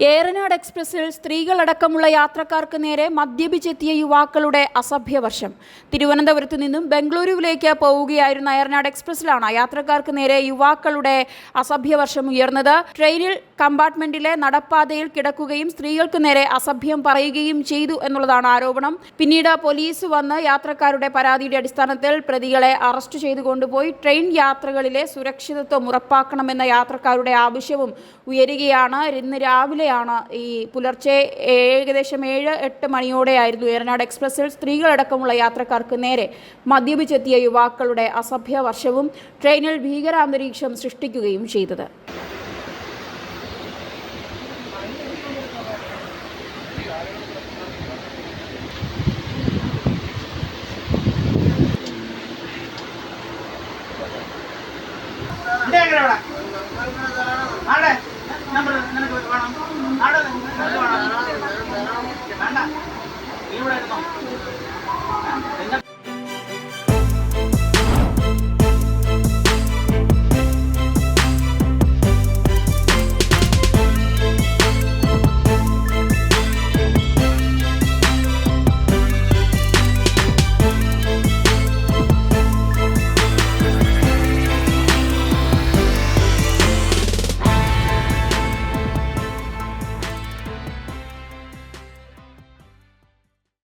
ഏറനാട് എക്സ്പ്രസിൽ സ്ത്രീകളടക്കമുള്ള യാത്രക്കാർക്ക് നേരെ മദ്യപിച്ചെത്തിയ യുവാക്കളുടെ അസഭ്യവർഷം തിരുവനന്തപുരത്ത് നിന്നും ബംഗളൂരുവിലേക്ക് പോവുകയായിരുന്ന ഏറനാട് എക്സ്പ്രസിലാണ് യാത്രക്കാർക്ക് നേരെ യുവാക്കളുടെ അസഭ്യവർഷം ഉയർന്നത്. ട്രെയിനിൽ കമ്പാർട്ട്മെന്റിലെ നടപ്പാതയിൽ കിടക്കുകയും സ്ത്രീകൾക്ക് നേരെ അസഭ്യം പറയുകയും ചെയ്തു എന്നുള്ളതാണ് ആരോപണം. പിന്നീട് പോലീസ് വന്ന് യാത്രക്കാരുടെ പരാതിയുടെ അടിസ്ഥാനത്തിൽ പ്രതികളെ അറസ്റ്റ് ചെയ്തു കൊണ്ടുപോയി. ട്രെയിൻ യാത്രകളിലെ സുരക്ഷിതത്വം ഉറപ്പാക്കണമെന്ന യാത്രക്കാരുടെ ആവശ്യവും ഉയരുകയാണ്. ഇന്ന് രാവിലെയാണ് ഈ പുലർച്ചെ ഏകദേശം ഏഴ് എട്ട് മണിയോടെയായിരുന്നു ഏറനാട് എക്സ്പ്രസിൽ സ്ത്രീകളടക്കമുള്ള യാത്രക്കാർക്ക് നേരെ മദ്യപിച്ചെത്തിയ യുവാക്കളുടെ അസഭ്യ വർഷവും ട്രെയിനിൽ ഭീകരാന്തരീക്ഷം സൃഷ്ടിക്കുകയും ചെയ്തത്. ആടെ നമ്മൾ